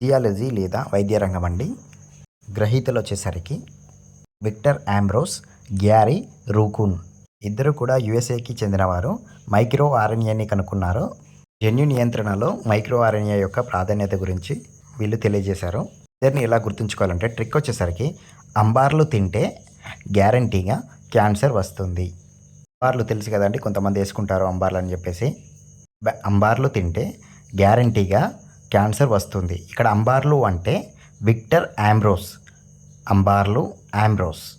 Theology లేదా వైద్య రంగం అండి. గ్రహీతలు వచ్చేసరికి విక్టర్ ఆంబ్రోస్ గ్యారీ రూకున్ ఇద్దరు కూడా యుఎస్ఏకి చెందినవారు. మైక్రో ఆర్ఎన్ఏని కనుక్కున్నారు. జన్యు నియంత్రణలో మైక్రో ఆర్ఎన్ఏ యొక్క ప్రాధాన్యత గురించి వీళ్ళు తెలియజేశారు. ఇద్దరిని ఎలా గుర్తుంచుకోవాలంటే ట్రిక్ వచ్చేసరికి అంబార్లు తింటే గ్యారంటీగా క్యాన్సర్ వస్తుంది. అంబార్లు తెలుసు కదండి కొంతమంది వేసుకుంటారు అంబార్లు అని చెప్పేసి అంబార్లు తింటే గ్యారంటీగా క్యాన్సర్ వస్తుంది. ఇక్కడ అంబార్లు అంటే విక్టర్ ఆంబ్రోస్. అంబార్లు ఆంబ్రోస్.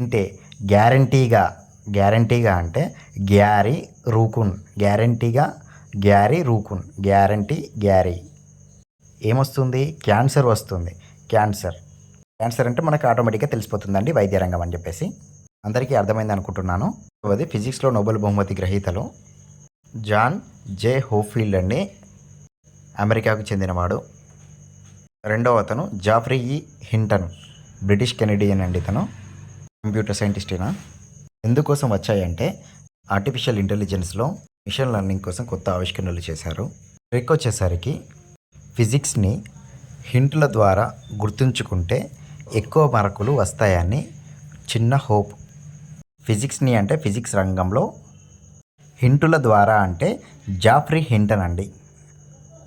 అంటే గ్యారంటీగా గ్యారంటీగా అంటే గ్యారీ రూకున్. గ్యారంటీగా గ్యారీ రూకున్. Guarantee Gary. ఏమొస్తుంది? క్యాన్సర్ వస్తుంది. క్యాన్సర్. క్యాన్సర్ అంటే మనకు ఆటోమేటిక్గా తెలిసిపోతుందండి వైద్య రంగం అని చెప్పేసి. అందరికీ అర్థమైంది అనుకుంటున్నాను. అది ఫిజిక్స్లో నోబెల్ బహుమతి గ్రహీతలు జాన్ జే హోఫీల్డ్ అండి. అమెరికాకు చెందినవాడు. రెండవ అతను జాఫ్రీ ఈ. హింటన్ బ్రిటిష్ కెనడియన్ అండి ఇతను. కంప్యూటర్ సైంటిస్టేనా? ఎందుకోసం వచ్చాయంటే ఆర్టిఫిషియల్ ఇంటెలిజెన్స్లో మిషన్ లెర్నింగ్ కోసం కొత్త ఆవిష్కరణలు చేశారు. ట్రిక్ వచ్చేసరికి ఫిజిక్స్ని హింట్ల ద్వారా గుర్తుంచుకుంటే ఎక్కువ మార్కులు వస్తాయని చిన్న హోప్. ఫిజిక్స్ని అంటే ఫిజిక్స్ రంగంలో హింటుల ద్వారా అంటే జాఫ్రీ హింటన్ అండి.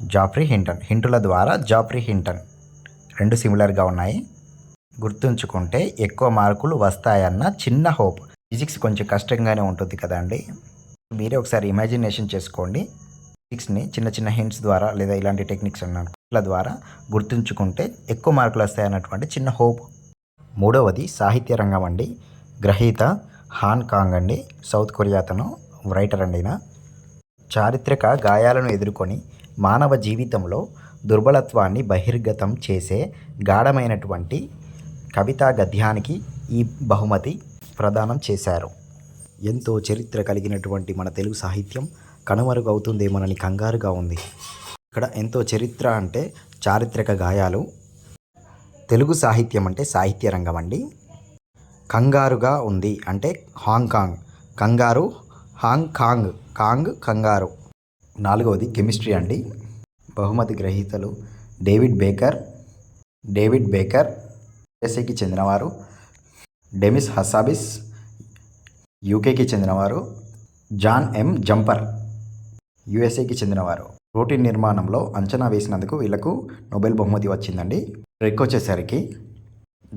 జాఫ్రీ హింటన్ హింటుల ద్వారా జాఫ్రీ హింటన్. రెండు సిమిలర్గా ఉన్నాయి. గుర్తుంచుకుంటే ఎక్కువ మార్కులు వస్తాయన్న చిన్న హోప్. ఫిజిక్స్ కొంచెం కష్టంగానే ఉంటుంది కదండి. మీరే ఒకసారి ఇమాజినేషన్ చేసుకోండి. ఫిజిక్స్ని చిన్న చిన్న హింట్స్ ద్వారా లేదా ఇలాంటి టెక్నిక్స్ అన్నట్ల ద్వారా గుర్తుంచుకుంటే ఎక్కువ మార్కులు వస్తాయన్నటువంటి చిన్న హోప్. మూడవది సాహిత్య రంగం అండి. గ్రహీత హాన్ కాంగ్ అండి. సౌత్ కొరియా అతను రైటర్ అండి చారిత్రక గాయాలను ఎదుర్కొని మానవ జీవితంలో దుర్బలత్వాన్ని బహిర్గతం చేసే గాఢమైనటువంటి కవితా గద్యానికి ఈ బహుమతి ప్రదానం చేశారు. ఎంతో చరిత్ర కలిగినటువంటి మన తెలుగు సాహిత్యం కనుమరుగవుతుందేమోనని కంగారుగా ఉంది. ఇక్కడ ఎంతో చరిత్ర అంటే చారిత్రక గాయాలు. తెలుగు సాహిత్యం అంటే సాహిత్య రంగం అండి. కంగారుగా ఉంది అంటే హాంకాంగ్ కంగారు హాంగ్ కాంగ్ కాంగ్ కంగారు. నాలుగవది కెమిస్ట్రీ అండి. బహుమతి గ్రహీతలు డేవిడ్ బేకర్ డేవిడ్ బేకర్ యుఎస్ఏకి చెందినవారు డెమిస్ హసాబిస్ యూకేకి చెందినవారు జాన్ ఎం జంపర్ యుఎస్ఏకి చెందినవారు. ప్రోటీన్ నిర్మాణంలో అంచనా వేసినందుకు వీళ్ళకు నోబెల్ బహుమతి వచ్చిందండి. ట్రెక్ వచ్చేసరికి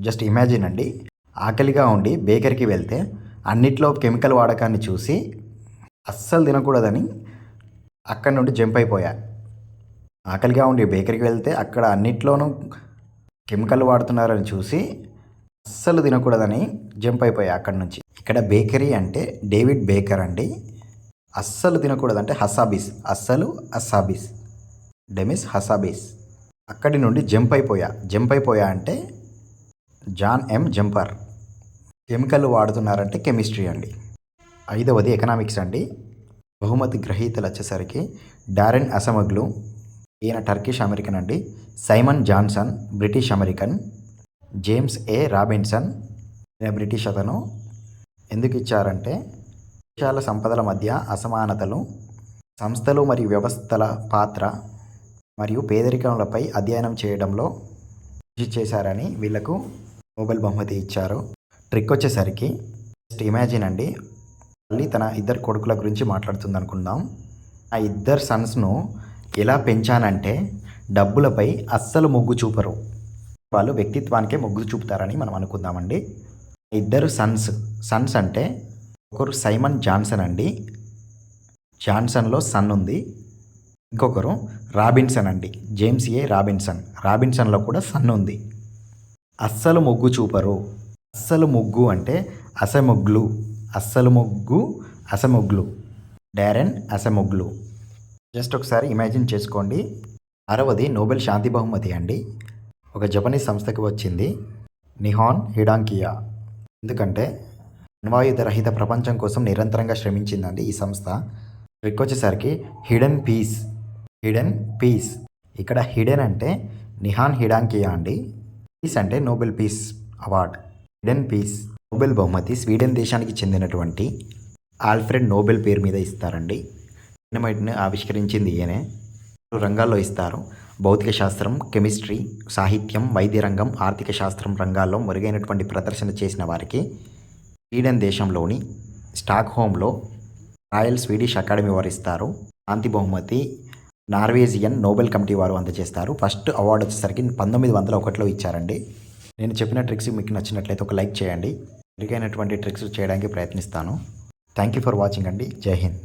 జస్ట్ ఇమాజిన్ అండి. ఆకలిగా ఉండి బేకరీకి వెళ్తే అన్నిట్లో కెమికల్ వాడకాన్ని చూసి అస్సలు తినకూడదని అక్కడి నుండి జంప్ అయిపోయా. ఆకలిగా ఉండి బేకరీకి వెళ్తే అక్కడ అన్నిట్లోనూ కెమికల్ వాడుతున్నారని చూసి అస్సలు తినకూడదని జంప్ అయిపోయా అక్కడి నుంచి. ఇక్కడ బేకరీ అంటే డేవిడ్ బేకర్ అండి. అస్సలు తినకూడదంటే హసాబీస్. అస్సలు అస్సాబీస్ డెమిస్ హసాబీస్. అక్కడి నుండి జంప్ అయిపోయా. జంప్ అయిపోయా అంటే జాన్ ఎం జంపర్. కెమికల్ వాడుతున్నారంటే కెమిస్ట్రీ అండి. ఐదవది ఎకనామిక్స్ అండి. బహుమతి గ్రహీతలు వచ్చేసరికి డారెన్ అసమగ్లు ఈయన టర్కిష్ అమెరికన్ అండి. Simon Johnson British American. James A Robinson British అతను. ఎందుకు ఇచ్చారంటే దేశాల సంపదల మధ్య అసమానతలు సంస్థలు మరియు వ్యవస్థల పాత్ర మరియు పేదరికంలపై అధ్యయనం చేయడంలో కృషి చేశారని వీళ్ళకు నోబెల్ బహుమతి ఇచ్చారు. ట్రిక్ వచ్చేసరికి జస్ట్ ఇమాజిన్ అండి. తల్లి తన ఇద్దరు కొడుకుల గురించి మాట్లాడుతుంది అనుకుందాం ఆ ఇద్దరు సన్స్ను ఎలా పెంచానంటే డబ్బులపై అస్సలు మొగ్గు చూపరు. వాళ్ళు వ్యక్తిత్వానికే మొగ్గు చూపుతారని మనం అనుకుందామండి. ఇద్దరు సన్స్ సన్స్ అంటే ఒకరు సైమన్ జాన్సన్ అండి జాన్సన్లో సన్ ఉంది. ఇంకొకరు రాబిన్సన్ అండి జేమ్స్ ఏ రాబిన్సన్ రాబిన్సన్లో కూడా సన్ ఉంది. అస్సలు మొగ్గు చూపరు. అస్సలు మొగ్గు అంటే అసమొగ్లు. అస్సలు మొగ్గు అసమొగ్లు డారెన్ అసమొగ్లు జస్ట్ ఒకసారి ఇమాజిన్ చేసుకోండి. అరవది నోబెల్ శాంతి బహుమతి అండి. ఒక జపనీస్ సంస్థకి వచ్చింది. నిహాన్ హిడాంకియా. ఎందుకంటే అణ్వాయుధ రహిత ప్రపంచం కోసం నిరంతరంగా శ్రమించిందండి ఈ సంస్థ. ట్రిక్ వచ్చేసరికి హిడెన్ పీస్. Hidden peace. ఇక్కడ హిడెన్ అంటే నిహాన్ హిడాంకియా అండి. పీస్ అంటే Nobel peace award. Hidden peace. Nobel బహుమతి స్వీడన్ దేశానికి చెందినటువంటి ఆల్ఫ్రెడ్ నోబెల్ పేరు మీద ఇస్తారండి. డైనమైట్ని ఆవిష్కరించింది ఈయనే. రంగాల్లో ఇస్తారు. భౌతిక శాస్త్రం కెమిస్ట్రీ సాహిత్యం వైద్య రంగం ఆర్థిక శాస్త్రం రంగాల్లో మెరుగైనటువంటి ప్రదర్శన చేసిన వారికి స్వీడన్ దేశంలోని స్టాక్ హోమ్లో రాయల్ స్వీడిష్ అకాడమీ వారు ఇస్తారు. శాంతి బహుమతి నార్వేజియన్ నోబెల్ కమిటీ వారు అందజేస్తారు. ఫస్ట్ అవార్డు వచ్చేసరికి పంతొమ్మిది వందల ఒకటిలో ఇచ్చారండి. నేను చెప్పిన ట్రిక్స్ మీకు నచ్చినట్లయితే ఒక లైక్ చేయండి. మెరుగైనటువంటి ట్రిక్స్ చేయడానికి ప్రయత్నిస్తాను. థ్యాంక్ యూ ఫర్ వాచింగ్ అండి. జై హింద్.